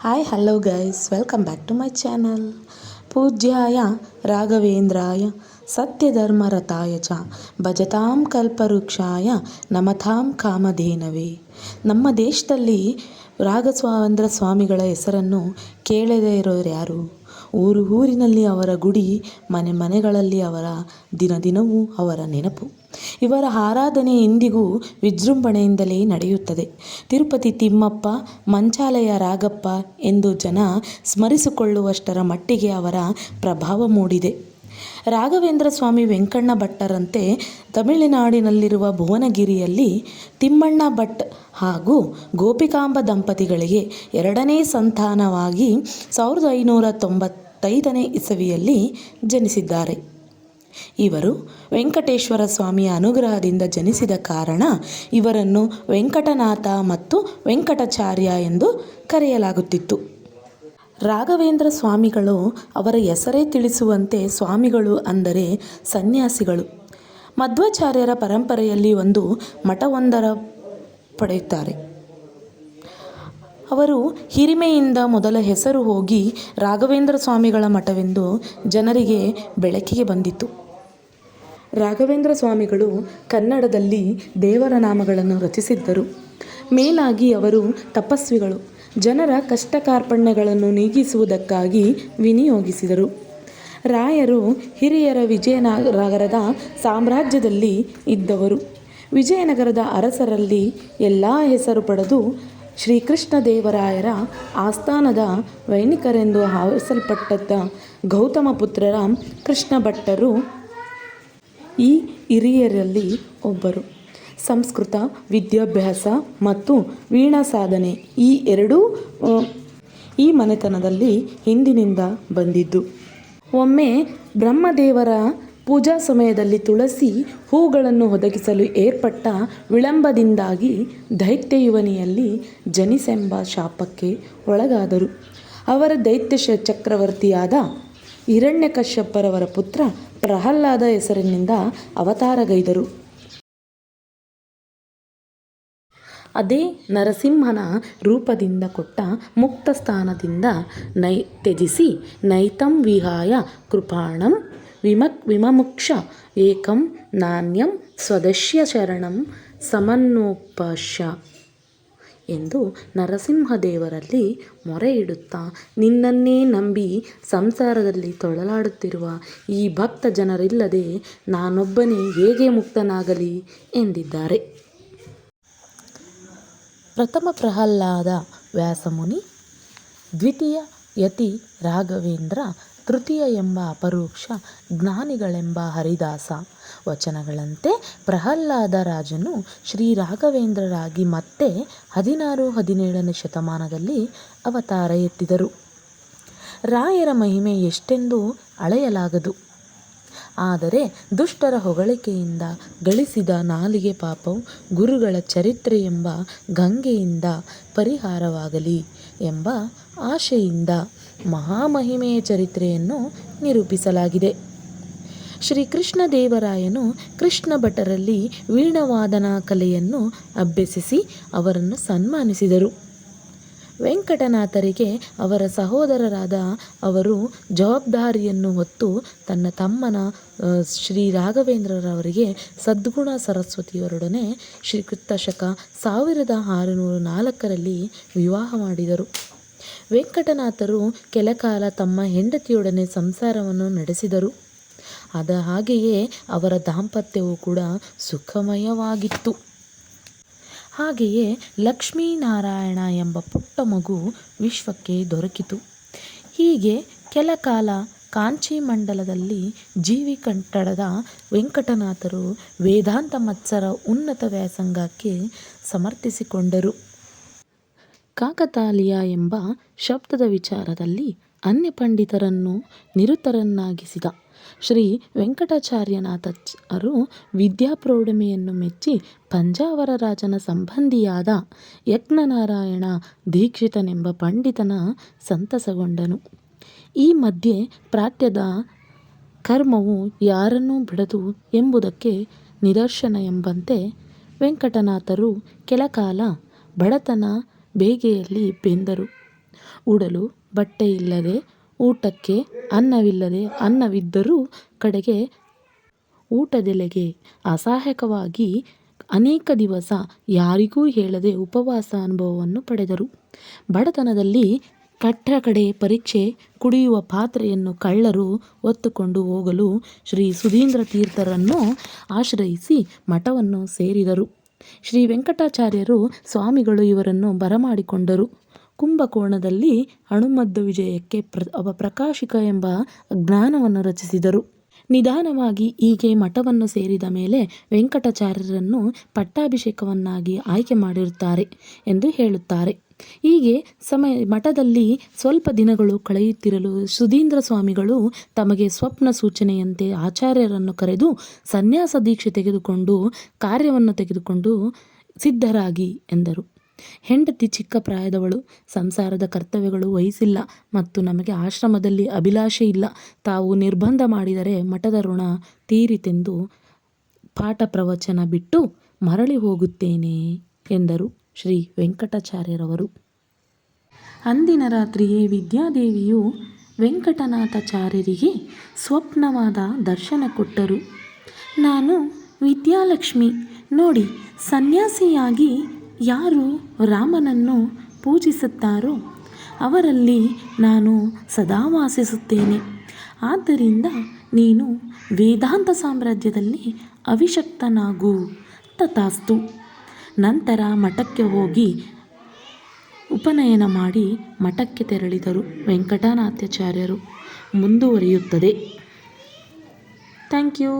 Hi hello guys welcome back to my channel ಪೂಜ್ಯಾಯ ರಾಘವೇಂದ್ರಾಯ ಸತ್ಯಧರ್ಮರತಾಯ ಚ ಭಜತಾಂ ಕಲ್ಪವೃಕ್ಷಾಯ ನಮತಾಂ ಕಾಮಧೇನವೇ ನಮ್ಮ ದೇಶದಲ್ಲಿ ರಾಘವೇಂದ್ರ ಸ್ವಾಮಿಗಳ ಹೆಸರನ್ನು ಕೇಳದೇ ಇರೋರು ಯಾರು ಊರು ಊರಿನಲ್ಲಿ ಅವರ ಗುಡಿ, ಮನೆ ಮನೆಗಳಲ್ಲಿ ಅವರ ದಿನ ದಿನವೂ ಅವರ ನೆನಪು. ಇವರ ಆರಾಧನೆ ಇಂದಿಗೂ ವಿಜೃಂಭಣೆಯಿಂದಲೇ ನಡೆಯುತ್ತದೆ. ತಿರುಪತಿ ತಿಮ್ಮಪ್ಪ, ಮಂಚಾಲಯ ರಾಗಪ್ಪ ಎಂದು ಜನ ಸ್ಮರಿಸಿಕೊಳ್ಳುವಷ್ಟರ ಮಟ್ಟಿಗೆ ಅವರ ಪ್ರಭಾವ ಮೂಡಿದೆ. ರಾಘವೇಂದ್ರ ಸ್ವಾಮಿ ವೆಂಕಣ್ಣ ಭಟ್ಟರಂತೆ ತಮಿಳುನಾಡಿನಲ್ಲಿರುವ ಭುವನಗಿರಿಯಲ್ಲಿ ತಿಮ್ಮಣ್ಣ ಭಟ್ ಹಾಗೂ ಗೋಪಿಕಾಂಬ ದಂಪತಿಗಳಿಗೆ ಎರಡನೇ ಸಂತಾನವಾಗಿ ಸಾವಿರದ ಐನೂರ ತೊಂಬತ್ತೈದನೇ ಇಸವಿಯಲ್ಲಿ ಜನಿಸಿದ್ದಾರೆ. ಇವರು ವೆಂಕಟೇಶ್ವರ ಸ್ವಾಮಿಯ ಅನುಗ್ರಹದಿಂದ ಜನಿಸಿದ ಕಾರಣ ಇವರನ್ನು ವೆಂಕಟನಾಥ ಮತ್ತು ವೆಂಕಟಾಚಾರ್ಯ ಎಂದು ಕರೆಯಲಾಗುತ್ತಿತ್ತು. ರಾಘವೇಂದ್ರ ಸ್ವಾಮಿಗಳು ಅವರ ಹೆಸರೇ ತಿಳಿಸುವಂತೆ ಸ್ವಾಮಿಗಳು ಅಂದರೆ ಸನ್ಯಾಸಿಗಳು. ಮಧ್ವಾಚಾರ್ಯರ ಪರಂಪರೆಯಲ್ಲಿ ಒಂದು ಮಠವೊಂದರ ಪಡೆಯುತ್ತಾರೆ. ಅವರು ಹಿರಿಮೆಯಿಂದ ಮೊದಲ ಹೆಸರು ಹೋಗಿ ರಾಘವೇಂದ್ರ ಸ್ವಾಮಿಗಳ ಮಠವೆಂದು ಜನರಿಗೆ ಬೆಳಕಿಗೆ ಬಂದಿತು ರಾಘವೇಂದ್ರ ಸ್ವಾಮಿಗಳು ಕನ್ನಡದಲ್ಲಿ ದೇವರ ನಾಮಗಳನ್ನು ರಚಿಸಿದ್ದರು. ಮೇಲಾಗಿ ಅವರು ತಪಸ್ವಿಗಳು. ಜನರ ಕಷ್ಟ ಕಾರ್ಪಣ್ಯಗಳನ್ನು ನೀಗಿಸುವುದಕ್ಕಾಗಿ ವಿನಿಯೋಗಿಸಿದರು. ರಾಯರು ಹಿರಿಯರ ವಿಜಯನಗರದ ಸಾಮ್ರಾಜ್ಯದಲ್ಲಿ ಇದ್ದವರು. ವಿಜಯನಗರದ ಅರಸರಲ್ಲಿ ಎಲ್ಲ ಹೆಸರು ಪಡೆದು ಶ್ರೀಕೃಷ್ಣದೇವರಾಯರ ಆಸ್ಥಾನದ ವೈಣಿಕರೆಂದು ಹಾವಿಸಲ್ಪಟ್ಟದ್ದ ಗೌತಮ ಪುತ್ರರ ಕೃಷ್ಣ ಭಟ್ಟರು ಈ ಹಿರಿಯರಲ್ಲಿ ಒಬ್ಬರು. ಸಂಸ್ಕೃತ, ವಿದ್ಯಾಭ್ಯಾಸ ಮತ್ತು ವೀಣಾ ಸಾಧನೆ ಈ ಎರಡೂ ಈ ಮನೆತನದಲ್ಲಿ ಹಿಂದಿನಿಂದ ಬಂದಿದ್ದು. ಒಮ್ಮೆ ಬ್ರಹ್ಮದೇವರ ಪೂಜಾ ಸಮಯದಲ್ಲಿ ತುಳಸಿ ಹೂಗಳನ್ನು ಒದಗಿಸಲು ಏರ್ಪಟ್ಟ ವಿಳಂಬದಿಂದಾಗಿ ದೈತ್ಯ ಯುವನಿಯಲ್ಲಿ ಜನಿಸೆಂಬ ಶಾಪಕ್ಕೆ ಒಳಗಾದರು. ಅವರ ದೈತ್ಯ ಚಕ್ರವರ್ತಿಯಾದ ಹಿರಣ್ಯಕಶ್ಯಪ್ಪರವರ ಪುತ್ರ ಪ್ರಹ್ಲಾದ ಹೆಸರಿನಿಂದ ಅವತಾರಗೈದರು. ಅದೇ ನರಸಿಂಹನ ರೂಪದಿಂದ ಕೊಟ್ಟ ಮುಕ್ತ ಸ್ಥಾನದಿಂದ ನೈ ತ್ಯಜಿಸಿ, ನೈತಂ ವಿಹಾಯ ಕೃಪಾಣಂ ವಿಮಕ್ ವಿಮಮುಕ್ಷ ಏಕಂ ನಾಣ್ಯಂ ಸ್ವದಶ್ಯ ಶರಣಂ ಸಮನ್ನೋಪಶ ಎಂದು ನರಸಿಂಹದೇವರಲ್ಲಿ ಮೊರೆ ಇಡುತ್ತಾ ನಿನ್ನನ್ನೇ ನಂಬಿ ಸಂಸಾರದಲ್ಲಿ ತೊಳಲಾಡುತ್ತಿರುವ ಈ ಭಕ್ತ ಜನರಿಲ್ಲದೆ ನಾನೊಬ್ಬನೇ ಹೇಗೆ ಮುಕ್ತನಾಗಲಿ ಎಂದಿದ್ದಾರೆ. ಪ್ರಥಮ ಪ್ರಹ್ಲಾದ ವ್ಯಾಸಮುನಿ, ದ್ವಿತೀಯ ಯತಿ ರಾಘವೇಂದ್ರ, ತೃತೀಯ ಎಂಬ ಅಪರೋಕ್ಷ ಜ್ಞಾನಿಗಳೆಂಬ ಹರಿದಾಸ ವಚನಗಳಂತೆ ಪ್ರಹ್ಲಾದ ರಾಜನು ಶ್ರೀ ರಾಘವೇಂದ್ರರಾಗಿ ಮತ್ತೆ ಹದಿನಾರು, ಹದಿನೇಳನೇ ಶತಮಾನದಲ್ಲಿ ಅವತಾರ ಎತ್ತಿದರು. ರಾಯರ ಮಹಿಮೆ ಎಷ್ಟೆಂದು ಅಳೆಯಲಾಗದು. ಆದರೆ ದುಷ್ಟರ ಹೊಗಳಿಕೆಯಿಂದ ಗಳಿಸಿದ ನಾಲಿಗೆ ಪಾಪವು ಗುರುಗಳ ಚರಿತ್ರೆ ಎಂಬ ಗಂಗೆಯಿಂದ ಪರಿಹಾರವಾಗಲಿ ಎಂಬ ಆಶೆಯಿಂದ ಮಹಾಮಹಿಮೆಯ ಚರಿತ್ರೆಯನ್ನು ನಿರೂಪಿಸಲಾಗಿದೆ. ಶ್ರೀಕೃಷ್ಣದೇವರಾಯನು ಕೃಷ್ಣ ಭಟರಲ್ಲಿ ವೀಣಾವಾದನ ಕಲೆಯನ್ನು ಅಭ್ಯಸಿಸಿ ಅವರನ್ನು ಸನ್ಮಾನಿಸಿದರು. ವೆಂಕಟನಾಥರಿಗೆ ಅವರ ಸಹೋದರರಾದ ಅವರು ಜವಾಬ್ದಾರಿಯನ್ನು ಹೊತ್ತು ತನ್ನ ತಮ್ಮನ ಶ್ರೀ ರಾಘವೇಂದ್ರರವರಿಗೆ ಸದ್ಗುಣ ಸರಸ್ವತಿಯವರೊಡನೆ ಶ್ರೀ ಕೃತ್ತಶಕ ಸಾವಿರದ ಆರುನೂರ ನಾಲ್ಕರಲ್ಲಿ ವಿವಾಹ ಮಾಡಿದರು. ವೆಂಕಟನಾಥರು ಕೆಲಕಾಲ ತಮ್ಮ ಹೆಂಡತಿಯೊಡನೆ ಸಂಸಾರವನ್ನು ನಡೆಸಿದರು. ಅದ ಹಾಗೆಯೇ ಅವರ ದಾಂಪತ್ಯವು ಕೂಡ ಸುಖಮಯವಾಗಿತ್ತು. ಹಾಗೆಯೇ ಲಕ್ಷ್ಮೀನಾರಾಯಣ ಎಂಬ ಪುಟ್ಟ ಮಗು ವಿಶ್ವಕ್ಕೆ ದೊರಕಿತು. ಹೀಗೆ ಕೆಲ ಕಾಲ ಕಾಂಚಿ ಮಂಡಲದಲ್ಲಿ ಜೀವಿ ಕಟ್ಟಡದ ವೆಂಕಟನಾಥರು ವೇದಾಂತ ಮತ್ಸರ ಉನ್ನತ ವ್ಯಾಸಂಗಕ್ಕೆ ಸಮರ್ಥಿಸಿಕೊಂಡರು. ಕಾಕತಾಲಿಯಾ ಎಂಬ ಶಬ್ದದ ವಿಚಾರದಲ್ಲಿ ಅನ್ಯ ಪಂಡಿತರನ್ನು ನಿರತರನ್ನಾಗಿಸಿದ ಶ್ರೀ ವೆಂಕಟಾಚಾರ್ಯನಾಥರು ವಿದ್ಯಾಪ್ರೌಢಿಮೆಯನ್ನು ಮೆಚ್ಚಿ ಪಂಜಾವರ ರಾಜನ ಸಂಬಂಧಿಯಾದ ಯಜ್ಞನಾರಾಯಣ ದೀಕ್ಷಿತನೆಂಬ ಪಂಡಿತನ ಸಂತಸಗೊಂಡನು. ಈ ಮಧ್ಯೆ ಪ್ರಾತ್ಯದ ಕರ್ಮವು ಯಾರನ್ನೂ ಬಿಡದು ಎಂಬುದಕ್ಕೆ ನಿದರ್ಶನ ಎಂಬಂತೆ ವೆಂಕಟನಾಥರು ಕೆಲಕಾಲ ಬಡತನ ಬೇಗೆಯಲ್ಲಿ ಬೆಂದರು. ಉಡಲು ಬಟ್ಟೆ ಇಲ್ಲದೆ ಊಟಕ್ಕೆ ಅನ್ನವಿಲ್ಲದೆ ಅನ್ನವಿದ್ದರೂ ಕಡೆಗೆ ಊಟದೆಲೆಗೆ ಅಸಹಾಯಕವಾಗಿ ಅನೇಕ ದಿವಸ ಯಾರಿಗೂ ಹೇಳದೆ ಉಪವಾಸ ಅನುಭವವನ್ನು ಪಡೆದರು. ಬಡತನದಲ್ಲಿ ಕಟ್ಟ ಕಡೆ ಪರೀಕ್ಷೆ ಕುಡಿಯುವ ಪಾತ್ರೆಯನ್ನು ಕಳ್ಳರು ಹೊತ್ತುಕೊಂಡು ಹೋಗಲು ಶ್ರೀ ಸುಧೀಂದ್ರ ತೀರ್ಥರನ್ನು ಆಶ್ರಯಿಸಿ ಮಠವನ್ನು ಸೇರಿದರು. ಶ್ರೀ ವೆಂಕಟಾಚಾರ್ಯರು ಸ್ವಾಮಿಗಳು ಇವರನ್ನು ಬರಮಾಡಿಕೊಂಡರು. ಕುಂಭಕೋಣದಲ್ಲಿ ಅಣುಮದ್ದು ವಿಜಯಕ್ಕೆ ಪ್ರ, ಅವ ಪ್ರಕಾಶಿಕ ಎಂಬ ಜ್ಞಾನವನ್ನು ರಚಿಸಿದರು. ನಿಧಾನವಾಗಿ ಹೀಗೆ ಮಠವನ್ನು ಸೇರಿದ ಮೇಲೆ ವೆಂಕಟಾಚಾರ್ಯರನ್ನು ಪಟ್ಟಾಭಿಷೇಕವನ್ನಾಗಿ ಆಯ್ಕೆ ಮಾಡಿರುತ್ತಾರೆ ಎಂದು ಹೇಳುತ್ತಾರೆ. ಹೀಗೆ ಸಮಯ, ಮಠದಲ್ಲಿ ಸ್ವಲ್ಪ ದಿನಗಳು ಕಳೆಯುತ್ತಿರಲು ಸುಧೀಂದ್ರ ಸ್ವಾಮಿಗಳು ತಮಗೆ ಸ್ವಪ್ನ ಸೂಚನೆಯಂತೆ ಆಚಾರ್ಯರನ್ನು ಕರೆದು ಸನ್ಯಾಸ ದೀಕ್ಷೆ ತೆಗೆದುಕೊಂಡು ಕಾರ್ಯವನ್ನು ತೆಗೆದುಕೊಂಡು ಸಿದ್ಧರಾಗಿ ಎಂದರು. ಹೆಂಡತಿ ಚಿಕ್ಕ ಪ್ರಾಯದವಳು, ಸಂಸಾರದ ಕರ್ತವ್ಯಗಳು ವಹಿಸಿಲ್ಲ ಮತ್ತು ನಮಗೆ ಆಶ್ರಮದಲ್ಲಿ ಅಭಿಲಾಷೆ ಇಲ್ಲ. ತಾವು ನಿರ್ಬಂಧ ಮಾಡಿದರೆ ಮಠದ ಋಣ ತೀರಿತೆಂದು ಪಾಠ ಪ್ರವಚನ ಬಿಟ್ಟು ಮರಳಿ ಹೋಗುತ್ತೇನೆ ಎಂದರು ಶ್ರೀ ವೆಂಕಟಾಚಾರ್ಯರವರು. ಅಂದಿನ ರಾತ್ರಿಯೇ ವಿದ್ಯಾದೇವಿಯು ವೆಂಕಟನಾಥಾಚಾರ್ಯರಿಗೆ ಸ್ವಪ್ನವಾದ ದರ್ಶನ ಕೊಟ್ಟರು. ನಾನು ವಿದ್ಯಾಲಕ್ಷ್ಮಿ, ನೋಡಿ ಸನ್ಯಾಸಿಯಾಗಿ ಯಾರು ರಾಮನನ್ನು ಪೂಜಿಸುತ್ತಾರೋ ಅವರಲ್ಲಿ ನಾನು ಸದಾ ವಾಸಿಸುತ್ತೇನೆ. ಆದ್ದರಿಂದ ನೀನು ವೇದಾಂತ ಸಾಮ್ರಾಜ್ಯದಲ್ಲಿ ಅವಿಶಕ್ತನಾಗು ತಥಾಸ್ತು. ನಂತರ ಮಠಕ್ಕೆ ಹೋಗಿ ಉಪನಯನ ಮಾಡಿ ಮಠಕ್ಕೆ ತೆರಳಿದರು ವೆಂಕಟನಾಥಾಚಾರ್ಯರು ಮುಂದುವರಿಯುತ್ತದೆ. Thank you.